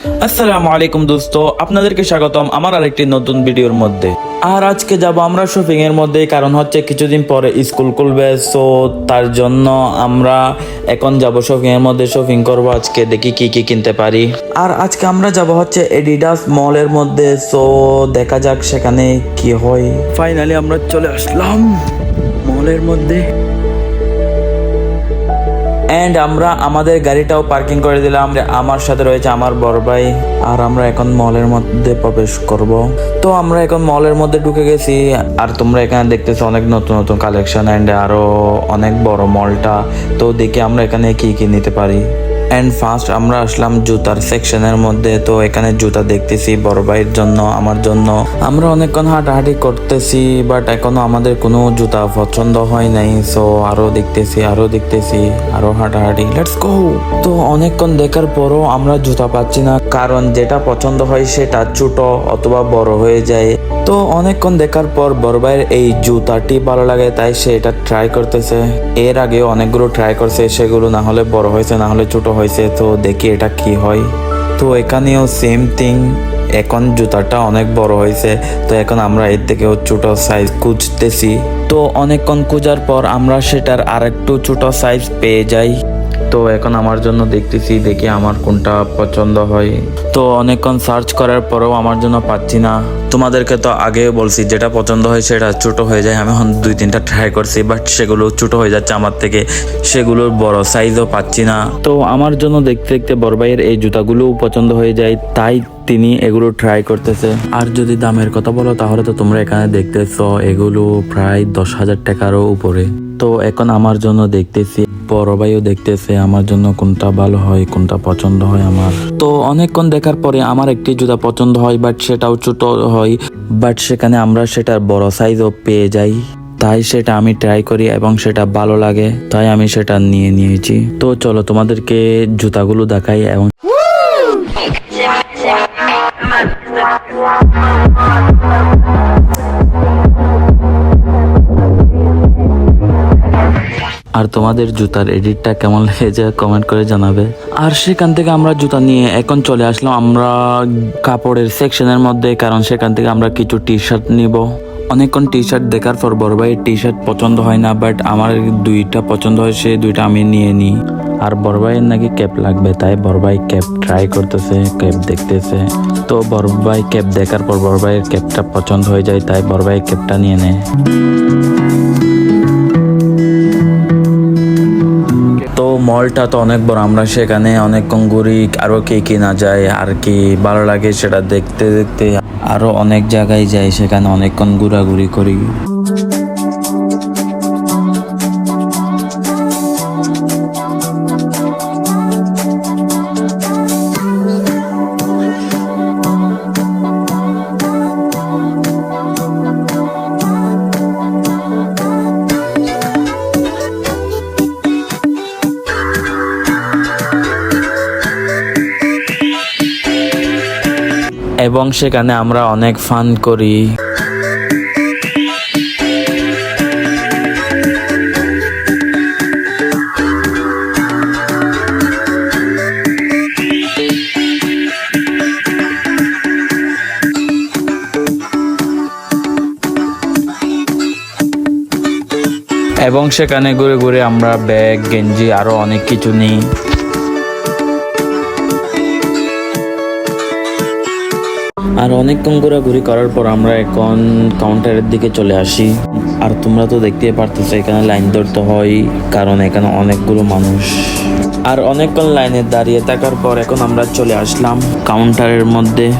আসসালামু আলাইকুম দোস্ত, আপনাদেরকে স্বাগতম আমার আরেকটি নতুন ভিডিওর মধ্যে। আর আজকে যাব আমরা শপিং এর মধ্যে, কারণ হচ্ছে কিছুদিন পরে স্কুল খুলবে, সো তার জন্য আমরা এখন যাব শপিং এর মধ্যে, শপিং করব আজকে, দেখি কি কি কিনতে পারি। আর আজকে আমরা যাব হচ্ছে এডিডাস মলের মধ্যে, সো দেখা যাক সেখানে কি হয়। ফাইনালি আমরা চলে আসলাম মলের মধ্যে। এন্ড আমরা আমাদের গাড়িটাও পার্কিং করে দিলাম। আমার সাথে রয়েছে আমার বড় ভাই। আর আমরা এখন মলের মধ্যে প্রবেশ করব। তো আমরা এখন মলের মধ্যে ঢুকে গেছি। আর তোমরা এখানে দেখতেছো অনেক নতুন নতুন কালেকশন অ্যান্ড আরও অনেক বড় মলটা তো দেখি আমরা এখানে কি কি নিতে পারি। এন্ড ফার্স্ট আমরা আসলাম জুতার সেকশনের মধ্যে। তো এখানে জুতা দেখতেছি বড় ভাইয়ের জন্য, আমার জন্য। আমরা অনেকক্ষণ হাঁটাহাঁটি করতেছি বাট এখনও আমাদের কোনো জুতা পছন্দ হয় নাই। সো আরও দেখতেছি আরও দেখতেছি, আরও হাঁটাহাঁটি। লেটস গো তো অনেকক্ষণ দেখার পরও আমরা জুতা পাচ্ছি না। কারণ যেটা পছন্দ হয় সেটা ছোট অথবা বড় হয়ে যায়। তো অনেকক্ষণ দেখার পর বড় ভাইয়ের এই জুতাটি ভালো লাগে, তাই সে এটা ট্রাই করতেছে। এর আগে অনেকগুলো ট্রাই করছে, সেগুলো না হলে বড় হয়েছে, না হলে ছোট হয়েছে, তো দেখি এটা কি হয়। তো এখানেও সেম থিং এখন জুতাটা অনেক বড় হয়েছে, তো এখন আমরা এর থেকেও ছোট সাইজ খুঁজতেছি। তো অনেকক্ষণ খোঁজার পর আমরা সেটার আরেকটু ছোট সাইজ পেয়ে যাই। তো এখন আমার জন্য দেখতেছি, দেখি আমার কোনটা পছন্দ হয়। তো অনেকক্ষণ সার্চ করার পরেও আমার জন্য পাচ্ছি না। তোমাদেরকে তো আগে বলছি, যেটা পছন্দ হয় সেটা ছোট হয়ে যায়। আমি এখন দুই তিনটা ট্রাই করছি বাট সেগুলো ছোট হয়ে যাচ্ছে আমার থেকে। সেগুলোর বড় সাইজও পাচ্ছি না। তো আমার জন্য দেখতে দেখতে বড় ভাইয়ের এই জুতাগুলোও পছন্দ হয়ে যায়, তাই তিনি এগুলো ট্রাই করতেছে। আর যদি দামের কথা বলো, তাহলে তো তোমরা এখানে দেখতেছো, এগুলো প্রায় দশ হাজার টাকারও উপরে। তো এখন আমার জন্য দেখতেছি বড় ভাইও দেখতেছে, আমার জন্য কোনটা ভালো হয়, কোনটা পছন্দ হয় আমার। তো অনেকক্ষণ দেখার পরে আমার একটি জুতা পছন্দ হয় বাট সেটাও ছোট হয় বাট সেখানে আমরা সেটার বড় সাইজও পেয়ে যাই। তাই সেটা আমি ট্রাই করি এবং সেটা ভালো লাগে, তাই আমি সেটা নিয়ে নিয়েছি। তো চলো তোমাদেরকে জুতাগুলো দেখাই এবং আর তোমাদের জুতার এডিটটা কেমন লেগেছে কমেন্ট করে জানাবে। আর সেখান থেকে আমরা জুতা নিয়ে এখন চলে আসলাম আমরা কাপড়ের সেকশনের মধ্যে, কারণ সেখান থেকে আমরা কিছু টি শার্ট নিব। অনেকক্ষণ টি শার্ট দেখার পর বড় ভাই টি শার্ট পছন্দ হয় না বাট আমার দুইটা পছন্দ হয়, সেই দুইটা আমি নিয়ে নিই। আর বড় ভাইয়ের নাকি ক্যাপ লাগবে, তাই বড় ভাই ক্যাপ ট্রাই করতেছে ক্যাপ দেখতেছে। তো বড় ভাই ক্যাপ দেখার পর বড় ভাইয়ের ক্যাপটা পছন্দ হয়ে যায়, তাই বড় ভাই ক্যাপটা নিয়ে নেয়। তো মলটা তো অনেক বড়, আমরা সেখানে অনেকক্ষণ ঘুরি আরও কে কিনা যায়, আর কি ভালো লাগে সেটা দেখতে দেখতে। আরও অনেক জায়গায় যাই, সেখানে অনেকক্ষণ ঘোরাঘুরি করি। এবং সেখানে আমরা অনেক ফান করি। এবং সেখানে ঘুরে ঘুরে আমরা ব্যাগ, গেঞ্জি আরও অনেক কিছু নিই। আর অনেকক্ষণ ঘোরাঘুরি করার পর আমরা এখন কাউন্টারের দিকে চলে আসি। আর তোমরা তো দেখতেই পারতেছো, এখানে লাইন ধরতে হয়, কারণ এখানে অনেকগুলো মানুষ। আর অনেকক্ষণ লাইনে দাঁড়িয়ে থাকার পর এখন আমরা চলে আসলাম কাউন্টারের মধ্যে।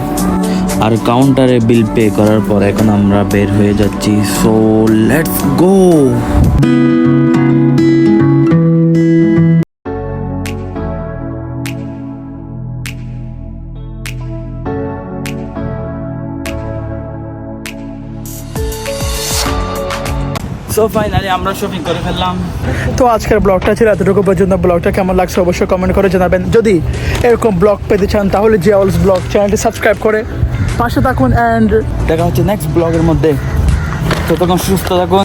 আর কাউন্টারে বিল পে করার পর এখন আমরা বের হয়ে যাচ্ছি। So let's go so finally আমরা শপিং করে ফেললাম। তো আজকের ব্লগটা ছিল এতটুকু পর্যন্ত। ব্লগটা কেমন লাগছে অবশ্যই কমেন্ট করে জানাবেন। যদি এরকম ব্লগ পেতে চান তাহলে জিয়াউলস ব্লগ চ্যানেলটি সাবস্ক্রাইব করে পাশে থাকুন অ্যান্ড দেখা হচ্ছে নেক্সট ব্লগের মধ্যে। ততক্ষণ সুস্থ থাকুন।